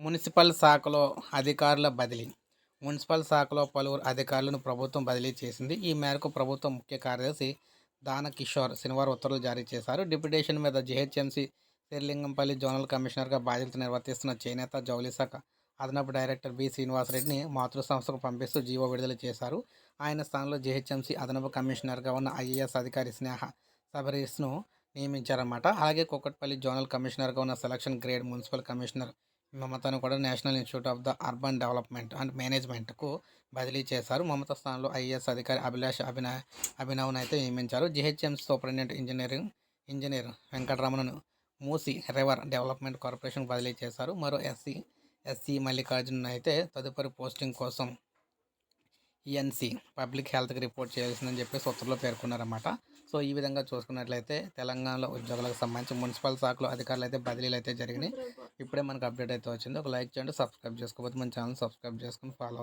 Municipal శాఖలో అధికారుల బదిలీ. మున్సిపల్ శాఖలో పలువురు అధికారులను ప్రభుత్వం బదిలీ చేసింది. ఈ మేరకు ప్రభుత్వం ముఖ్య కార్యదర్శి దాన కిషోర్ శనివారం ఉత్తర్వులు జారీ చేశారు. డిప్యుటేషన్ మీద జిహెచ్ఎంసీ శ్రీలింగంపల్లి జోనల్ కమిషనర్గా బాధ్యతలు నిర్వర్తిస్తున్న చేనేత జౌలి శాఖ అదనపు డైరెక్టర్ బి శ్రీనివాసరెడ్డిని మాతృ సంస్థకు పంపిస్తూ జీవో విడుదల చేశారు. ఆయన స్థానంలో జిహెచ్ఎంసీ అదనపు కమిషనర్గా ఉన్న ఐఏఎస్ అధికారి స్నేహ సబరీస్ను నియమించారన్నమాట. అలాగే కుక్కట్పల్లి జోనల్ కమిషనర్గా ఉన్న సెలక్షన్ గ్రేడ్ మున్సిపల్ కమిషనర్ మమతను కూడా national institute of the urban development and మేనేజ్మెంట్కు బదిలీ చేశారు. మమత స్థానంలో ఐఏఎస్ అధికారి అభిలాష్ అభిన అభినవ్ను అయితే నియమించారు. జిహెచ్ఎంసీ సూపరింటెండెంట్ ఇంజనీరింగ్ ఇంజనీర్ వెంకటరమణను మూసి రివర్ డెవలప్మెంట్ కార్పొరేషన్ బదిలీ చేశారు. మరో ఎస్సీ ఎస్సీ మల్లికార్జున్ అయితే తదుపరి పోస్టింగ్ కోసం ఈఎన్సీ పబ్లిక్ హెల్త్కి రిపోర్ట్ చేయాల్సిందని చెప్పేసి ఉత్తర్వులో పేర్కొన్నారన్నమాట. సో ఈ విధంగా చూసుకున్నట్లయితే తెలంగాణలో ఉద్యోగులకు సంబంధించి మున్సిపల్ శాఖలో అధికారులు అయితే బదిలీలు అయితే జరిగినాయి. ఇప్పుడే మనకు అప్డేట్ అయితే వచ్చింది. ఒక లైక్ చేయండి సబ్స్క్రైబ్ చేసుకోకపోతే మన ఛానల్ సబ్స్క్రైబ్ చేసుకుని ఫాలో